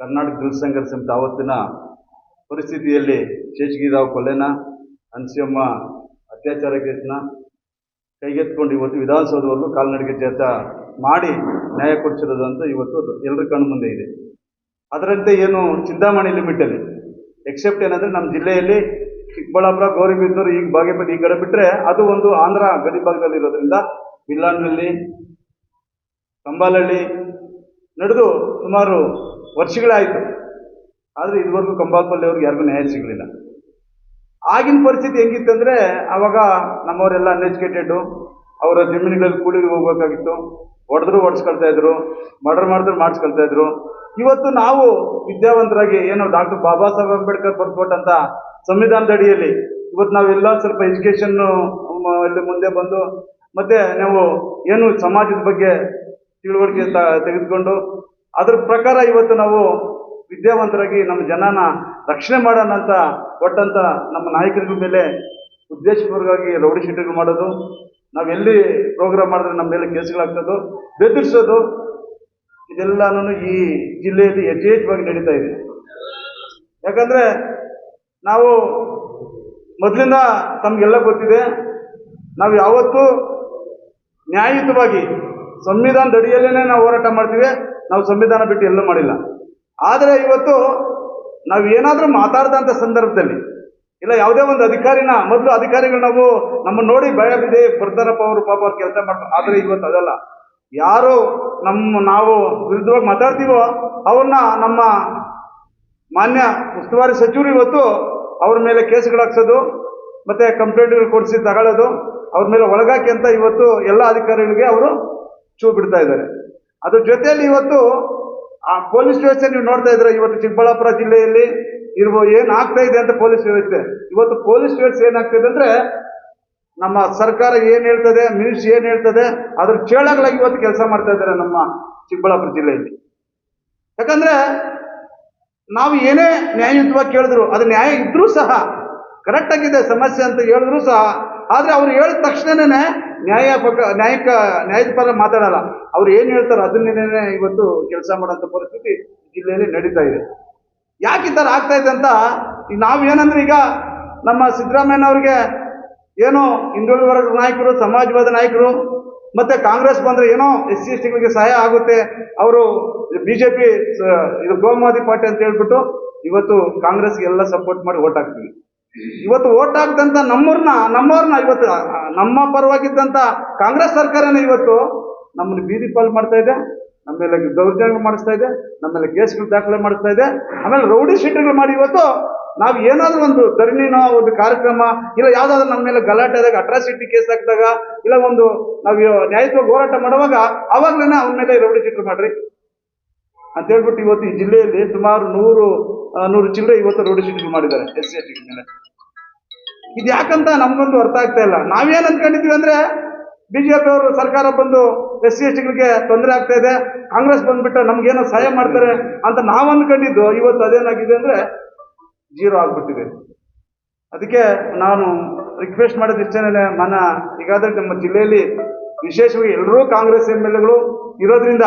ಕರ್ನಾಟಕ ಗೃಹ ಸಂಘರ್ಷ ಸಮಿತಿ ಆವತ್ತಿನ ಪರಿಸ್ಥಿತಿಯಲ್ಲಿ ಶೇಷಗಿರಿರಾವ್ ಕೊಲೆನ ಅನ್ಸಿಯಮ್ಮ ಅತ್ಯಾಚಾರ ಕೇಸನ್ನ ಕೈಗೆತ್ಕೊಂಡು ಇವತ್ತು ವಿಧಾನಸೌಧವಲ್ಲೂ ಕಾಲ್ನಡಿಗೆ ಜಾತ ಮಾಡಿ ನ್ಯಾಯ ಕೊಡಿಸಿರೋದು ಅಂತ ಇವತ್ತು ಎಲ್ಲರ ಕಣ್ಣು ಮುಂದೆ ಇದೆ. ಅದರಂತೆ ಏನು ಚಿಂತಾಮಣಿ ಲಿಮಿಟಲ್ಲಿ ಎಕ್ಸೆಪ್ಟ್ ಏನಂದರೆ ನಮ್ಮ ಜಿಲ್ಲೆಯಲ್ಲಿ ಚಿಕ್ಕಬಳ್ಳಾಪುರ ಗೌರಿಬಿದ್ದೂರು ಈಗ ಬಾಗೇಪಲ್ಲಿ ಈ ಕಡೆ ಬಿಟ್ಟರೆ ಅದು ಒಂದು ಆಂಧ್ರ ಗಡಿ ಭಾಗದಲ್ಲಿ ಇರೋದ್ರಿಂದ ಬಿಲ್ಲಾನಹಳ್ಳಿ ಕಂಬಾಲಹಳ್ಳಿ ನಡೆದು ಸುಮಾರು ವರ್ಷಗಳಾಯಿತು. ಆದರೆ ಇದುವರೆಗೂ ಕಂಬಾಪಲ್ಲಿ ಅವ್ರಿಗೆ ಯಾರಿಗೂ ನ್ಯಾಯ ಸಿಗಲಿಲ್ಲ. ಆಗಿನ ಪರಿಸ್ಥಿತಿ ಹೆಂಗಿತ್ತಂದರೆ ಆವಾಗ ನಮ್ಮವರೆಲ್ಲ ಅನ್ಎಜುಕೇಟೆಡು ಅವರ ಜಮೀನುಗಳಲ್ಲಿ ಕೂಲಿಗೆ ಹೋಗ್ಬೇಕಾಗಿತ್ತು. ಹೊಡೆದ್ರು ಹೊಡ್ಸ್ಕೊಳ್ತಾ ಇದ್ರು ಮರ್ಡರ್ ಮಾಡಿದ್ರು ಮಾಡಿಸ್ಕೊಳ್ತಾ ಇದ್ರು. ಇವತ್ತು ನಾವು ವಿದ್ಯಾವಂತರಾಗಿ ಏನು ಡಾಕ್ಟರ್ ಬಾಬಾ ಸಾಹೇಬ್ ಅಂಬೇಡ್ಕರ್ ಬರ್ಕೊಟ್ಟಂತ ಸಂವಿಧಾನದ ಅಡಿಯಲ್ಲಿ ಇವತ್ತು ನಾವೆಲ್ಲ ಸ್ವಲ್ಪ ಎಜುಕೇಷನ್ನು ಅಲ್ಲಿ ಮುಂದೆ ಬಂದು, ಮತ್ತೆ ನಾವು ಏನು ಸಮಾಜದ ಬಗ್ಗೆ ತಿಳುವಳಿಕೆ ತೆಗೆದುಕೊಂಡು ಅದ್ರ ಪ್ರಕಾರ ಇವತ್ತು ನಾವು ವಿದ್ಯಾವಂತರಾಗಿ ನಮ್ಮ ಜನನ ರಕ್ಷಣೆ ಮಾಡೋಣ ಅಂತ ಕೊಟ್ಟಂತ ನಮ್ಮ ನಾಯಕರ ಮೇಲೆ ಉದ್ದೇಶಪೂರ್ವಕವಾಗಿ ರೌಡಿ ಶೀಟಿಂಗ್ ಮಾಡೋದು ನಾವೆಲ್ಲಿ ಪ್ರೋಗ್ರಾಮ್ ಮಾಡಿದ್ರೆ ನಮ್ಮ ಮೇಲೆ ಕೇಸ್ಗಳಾಗ್ತದೋ ಬೆದರಿಸೋದು, ಇದೆಲ್ಲನೂ ಈ ಜಿಲ್ಲೆಯಲ್ಲಿ ಯಥೇಚ್ಛವಾಗಿ ನಡೀತಾ ಇದೆ. ಯಾಕಂದ್ರೆ ನಾವು ಮೊದಲಿಂದ ತಮಗೆಲ್ಲ ಗೊತ್ತಿದೆ, ನಾವು ಯಾವತ್ತೂ ನ್ಯಾಯಯುತವಾಗಿ ಸಂವಿಧಾನದ ಅಡಿಯಲ್ಲೇ ನಾವು ಹೋರಾಟ ಮಾಡ್ತೀವಿ. ನಾವು ಸಂವಿಧಾನ ಬಿಟ್ಟು ಎಲ್ಲೂ ಮಾಡಿಲ್ಲ. ಆದರೆ ಇವತ್ತು ನಾವು ಏನಾದರೂ ಮಾತಾಡ್ದಂಥ ಸಂದರ್ಭದಲ್ಲಿ, ಇಲ್ಲ ಯಾವುದೇ ಒಂದು ಅಧಿಕಾರಿನ, ಮೊದಲು ಅಧಿಕಾರಿಗಳು ನಾವು ನಮ್ಮನ್ನು ನೋಡಿ ಭಯ ಬಿದ್ದೆ ಬರ್ತಾರಪ್ಪ ಅವರು ಪಾಪ ಅವ್ರು ಕೆಲಸ ಮಾಡ್ತಾರೆ. ಆದರೆ ಇವತ್ತು ಅದಲ್ಲ. ಯಾರು ನಮ್ಮ ನಾವು ವಿರುದ್ಧವಾಗಿ ಮಾತಾಡ್ತೀವೋ ಅವ್ರನ್ನ ನಮ್ಮ ಮಾನ್ಯ ಉಸ್ತುವಾರಿ ಸಚಿವರು ಇವತ್ತು ಅವ್ರ ಮೇಲೆ ಕೇಸ್ಗಳು ಹಾಕ್ಸೋದು, ಮತ್ತು ಕಂಪ್ಲೇಂಟ್ಗಳು ಕೊಡಿಸಿ ತಗೊಳ್ಳೋದು, ಅವ್ರ ಮೇಲೆ ಒಳಗಾಕಿ ಅಂತ ಇವತ್ತು ಎಲ್ಲ ಅಧಿಕಾರಿಗಳಿಗೆ ಅವರು ಚೂ ಬಿಡ್ತಾ ಇದ್ದಾರೆ. ಅದ್ರ ಜೊತೆಯಲ್ಲಿ ಇವತ್ತು ಆ ಪೊಲೀಸ್ ವ್ಯವಸ್ಥೆ ನೀವು ನೋಡ್ತಾ ಇದ್ರೆ ಇವತ್ತು ಚಿಕ್ಕಬಳ್ಳಾಪುರ ಜಿಲ್ಲೆಯಲ್ಲಿ ಇರುವ ಏನು ಆಗ್ತಾ ಇದೆ ಅಂತ ಪೊಲೀಸ್ ವ್ಯವಸ್ಥೆ. ಇವತ್ತು ಪೊಲೀಸ್ ವ್ಯವಸ್ಥೆ ಏನಾಗ್ತಿದೆ ಅಂದ್ರೆ ನಮ್ಮ ಸರ್ಕಾರ ಏನ್ ಹೇಳ್ತದೆ, ಮಿನಿಸ್ಟ್ರಿ ಏನ್ ಹೇಳ್ತದೆ, ಅದ್ರ ಚೇಳಗಳಾಗಿ ಇವತ್ತು ಕೆಲಸ ಮಾಡ್ತಾ ಇದ್ದಾರೆ ನಮ್ಮ ಚಿಕ್ಕಬಳ್ಳಾಪುರ ಜಿಲ್ಲೆಯಲ್ಲಿ. ಯಾಕಂದ್ರೆ ನಾವು ಏನೇ ನ್ಯಾಯಯುತವಾಗಿ ಕೇಳಿದ್ರು, ಅದು ನ್ಯಾಯ ಇದ್ರೂ ಸಹ ಕರೆಕ್ಟ್ ಆಗಿದೆ, ಸಮಸ್ಯೆ ಅಂತ ಹೇಳಿದ್ರು ಸಹ ಆದ್ರೆ ಅವ್ರು ಹೇಳಿದ ತಕ್ಷಣನೇ ನ್ಯಾಯ ನ್ಯಾಯಕ ನ್ಯಾಯದ ಪರ ಮಾತಾಡಲ್ಲ. ಅವ್ರು ಏನು ಹೇಳ್ತಾರೆ? ಅದನ್ನೇ ಇವತ್ತು ಕೆಲಸ ಮಾಡೋಂಥ ಪರಿಸ್ಥಿತಿ ಜಿಲ್ಲೆಯಲ್ಲಿ ನಡೀತಾ ಇದೆ. ಯಾಕೆ ಈ ಥರ ಆಗ್ತಾ ಇದೆ ಅಂತ ನಾವು ಏನಂದ್ರೆ ಈಗ ನಮ್ಮ ಸಿದ್ದರಾಮಯ್ಯನವ್ರಿಗೆ ಏನೋ ಹಿಂದುಳಿದ ವರ್ಗದ ನಾಯಕರು, ಸಮಾಜವಾದ ನಾಯಕರು, ಮತ್ತೆ ಕಾಂಗ್ರೆಸ್ ಬಂದ್ರೆ ಏನೋ ಎಸ್ ಸಿ ಎಸ್ ಟಿಗಳಿಗೆ ಸಹಾಯ ಆಗುತ್ತೆ. ಅವರು ಬಿ ಜೆ ಪಿ ಇದು ಗೋಮಾದಿ ಪಾರ್ಟಿ ಅಂತ ಹೇಳ್ಬಿಟ್ಟು ಇವತ್ತು ಕಾಂಗ್ರೆಸ್ಗೆ ಎಲ್ಲ ಸಪೋರ್ಟ್ ಮಾಡಿ ಓಟ್ ಹಾಕ್ತೀವಿ ಇವತ್ತು ಓಟ್ ಹಾಕ್ದಂತ ನಮ್ಮವ್ರನ್ನ ನಮ್ಮವ್ರನ್ನ ಇವತ್ತು ನಮ್ಮ ಪರವಾಗಿದ್ದಂಥ ಕಾಂಗ್ರೆಸ್ ಸರ್ಕಾರನೇ ಇವತ್ತು ನಮ್ಮನ್ನು ಬೀದಿ ಪಾಲ್ ಮಾಡ್ತಾ ಇದೆ, ನಮ್ಮ ಮೇಲೆ ದೌರ್ಜನ್ಯ ಮಾಡಿಸ್ತಾ ಇದೆ, ನಮ್ಮ ಮೇಲೆ ಕೇಸ್ಗಳು ದಾಖಲೆ ಮಾಡಿಸ್ತಾ ಇದೆ, ಆಮೇಲೆ ರೌಡಿ ಶೀಟ್ಗಳು ಮಾಡಿ ಇವತ್ತು ನಾವು ಏನಾದರೂ ಒಂದು ಧರಣಿನೋ ಒಂದು ಕಾರ್ಯಕ್ರಮ, ಇಲ್ಲ ಯಾವ್ದಾದ್ರು ನಮ್ಮ ಮೇಲೆ ಗಲಾಟೆ ಆದಾಗ ಅಟ್ರಾಸಿಟಿ ಕೇಸ್ ಹಾಕಿದಾಗ, ಇಲ್ಲ ಒಂದು ನಾವು ನ್ಯಾಯತ್ವ ಹೋರಾಟ ಮಾಡುವಾಗ ಅವಾಗ್ಲೇನೆ ಅವನ ಮೇಲೆ ರೌಡಿ ಶೀಟ್ ಮಾಡ್ರಿ. ಅಂತ ಹೇಳ್ಬಿಟ್ಟು ಇವತ್ತು ಈ ಜಿಲ್ಲೆಯಲ್ಲಿ ಸುಮಾರು ನೂರು ನೂರು ಚಿಲ್ಲರೆ ಇವತ್ತು ರೋಡ್ ಶೆಡ್ಯೂಲ್ ಮಾಡಿದ್ದಾರೆ ಎಸ್ ಸಿ ಎಸ್ ಮೇಲೆ. ಇದು ಯಾಕಂತ ನಮ್ಗೊಂದು ಅರ್ಥ ಆಗ್ತಾ ಇಲ್ಲ. ನಾವೇನ್ ಅನ್ಕೊಂಡಿದ್ವಿ ಅಂದ್ರೆ ಬಿಜೆಪಿ ಅವರು ಸರ್ಕಾರ ಬಂದು ಎಸ್ ಸಿ ಎಸ್ ಟಿಗಳಿಗೆ ತೊಂದರೆ ಆಗ್ತಾ ಇದೆ, ಕಾಂಗ್ರೆಸ್ ಬಂದ್ಬಿಟ್ಟು ನಮ್ಗೇನೋ ಸಹಾಯ ಮಾಡ್ತಾರೆ ಅಂತ ನಾವು ಅಂದ್ಕೊಂಡಿದ್ದು ಇವತ್ತು ಅದೇನಾಗಿದೆ ಅಂದ್ರೆ ಜೀರೋ ಆಗ್ಬಿಟ್ಟಿದೆ. ಅದಕ್ಕೆ ನಾನು ರಿಕ್ವೆಸ್ಟ್ ಮಾಡೋದು ಇಷ್ಟೇನೆ ಮನ ಈಗಾದ್ರೆ ನಮ್ಮ ಜಿಲ್ಲೆಯಲ್ಲಿ ವಿಶೇಷವಾಗಿ ಎಲ್ಲರೂ ಕಾಂಗ್ರೆಸ್ ಎಂ ಎಲ್ ಎಗಳು ಇರೋದ್ರಿಂದ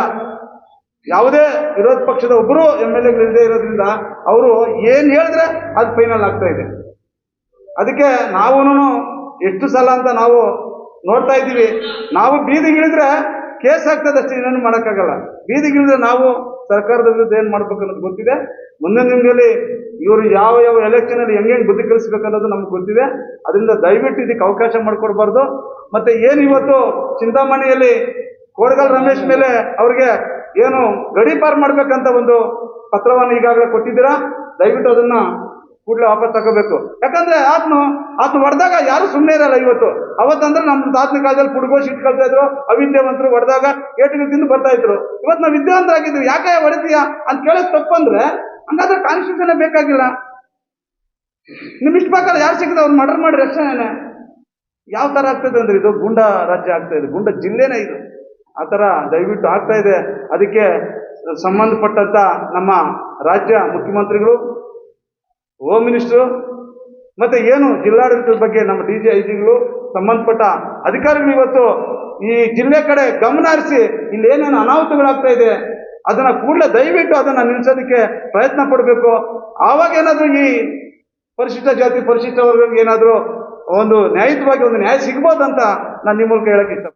ಯಾವುದೇ ವಿರೋಧ ಪಕ್ಷದ ಒಬ್ಬರು ಎಂ ಎಲ್ ಎಗಳು ಇರೋದ್ರಿಂದ ಅವರು ಏನು ಹೇಳಿದ್ರೆ ಅದು ಫೈನಲ್ ಆಗ್ತಾ ಇದೆ. ಅದಕ್ಕೆ ನಾವು ಎಷ್ಟು ಸಲ ಅಂತ ನಾವು ನೋಡ್ತಾ ಇದ್ದೀವಿ. ನಾವು ಬೀದಿಗಿಳಿದ್ರೆ ಕೇಸ್ ಆಗ್ತದೆ ಅಷ್ಟೇ, ಇನ್ನೇನು ಮಾಡೋಕ್ಕಾಗಲ್ಲ. ಬೀದಿಗಿಳಿದ್ರೆ ನಾವು ಸರ್ಕಾರದ ವಿರುದ್ಧ ಏನು ಮಾಡ್ಬೇಕು ಅನ್ನೋದು ಗೊತ್ತಿದೆ. ಮುಂದಿನ ದಿನದಲ್ಲಿ ಇವರು ಯಾವ ಯಾವ ಎಲೆಕ್ಷನಲ್ಲಿ ಹೆಂಗೆ ಬುದ್ಧಿ ಕಲಿಸ್ಬೇಕು ಅನ್ನೋದು ನಮ್ಗೆ ಗೊತ್ತಿದೆ. ಅದರಿಂದ ದಯವಿಟ್ಟು ಇದಕ್ಕೆ ಅವಕಾಶ ಮಾಡಿಕೊಡ್ಬಾರ್ದು. ಮತ್ತೆ ಏನು ಇವತ್ತು ಚಿಂತಾಮಣಿಯಲ್ಲಿ ಕೋಡಗಲ್ ರಮೇಶ್ ಮೇಲೆ ಅವ್ರಿಗೆ ಏನು ಗಡೀಪಾರ್ ಮಾಡ್ಬೇಕಂತ ಒಂದು ಪತ್ರವನ್ನು ಈಗಾಗಲೇ ಕೊಟ್ಟಿದ್ದೀರಾ? ದಯವಿಟ್ಟು ಅದನ್ನ ಕೂಡಲೇ ವಾಪಸ್ ತಗೋಬೇಕು. ಯಾಕಂದ್ರೆ ಆತ್ಮ ಆತ್ಮ ಹೊಡೆದಾಗ ಯಾರು ಸುಮ್ಮನೆ ಇರಲ್ಲ ಇವತ್ತು. ಅವತ್ತಂದ್ರೆ ನಮ್ಮ ತಾತನ ಕಾಲದಲ್ಲಿ ಪುಡ್ಗೋಶ್ ಇಟ್ಕೊಳ್ತಾ ಇದ್ರು, ಅವಿದ್ಯಾವಂತರು ಹೊಡೆದಾಗ ಏಟಿಗೆ ತಿಂದು ಬರ್ತಾ ಇದ್ರು. ಇವತ್ತು ನಾವು ವಿದ್ಯಾವಂತರಾಗಿದ್ವಿ ಯಾಕೆ ಹೊಡಿತೀಯಾ ಅಂತ ಕೇಳೋದು ತಪ್ಪಂದ್ರೆ ಹಂಗಾದ್ರೆ ಕಾನ್ಸ್ಟಿಟ್ಯೂಷನ್ ಬೇಕಾಗಿಲ್ಲ. ನಿಮ್ ಇಷ್ಟ ಪ್ರಕಾರ ಯಾರು ಸಿಕ್ಕಿದ ಅವ್ರು ಮರ್ಡರ್ ಮಾಡಿ ರಕ್ಷಣೆನೆ. ಯಾವ ತರ ಆಗ್ತದೆ ಅಂದ್ರೆ ಇದು ಗುಂಡ ರಾಜ್ಯ ಆಗ್ತಾ ಇದೆ. ಗುಂಡ ಜಿಲ್ಲೆನೇ ಇದು. ಆ ಥರ ದಯವಿಟ್ಟು ಆಗ್ತಾ ಇದೆ. ಅದಕ್ಕೆ ಸಂಬಂಧಪಟ್ಟಂತ ನಮ್ಮ ರಾಜ್ಯ ಮುಖ್ಯಮಂತ್ರಿಗಳು ಹೋಮ್ ಮಿನಿಸ್ಟ್ರು ಮತ್ತೆ ಏನು ಜಿಲ್ಲಾಡಳಿತದ ಬಗ್ಗೆ ನಮ್ಮ ಡಿ ಜಿ ಐ ಜಿಗಳು ಸಂಬಂಧಪಟ್ಟ ಅಧಿಕಾರಿಗಳು ಇವತ್ತು ಈ ಜಿಲ್ಲೆ ಕಡೆ ಗಮನ ಹರಿಸಿ ಇಲ್ಲಿ ಏನೇನು ಅನಾಹುತಗಳಾಗ್ತಾ ಇದೆ, ಅದನ್ನ ಕೂಡಲೇ ದಯವಿಟ್ಟು ಅದನ್ನ ನಿಲ್ಲಿಸೋದಕ್ಕೆ ಪ್ರಯತ್ನ ಪಡಬೇಕು. ಆವಾಗ ಏನಾದರೂ ಈ ಪರಿಶಿಷ್ಟ ಜಾತಿ, ಪರಿಶಿಷ್ಟ ವರ್ಗಕ್ಕೆ ಏನಾದರೂ ಒಂದು ನ್ಯಾಯಿತವಾಗಿ ಒಂದು ನ್ಯಾಯ ಸಿಗ್ಬೋದಂತ ನಾನು ನಿಮ್ಮ ಮೂಲಕ ಹೇಳಕ್ಕೆ ಇಷ್ಟ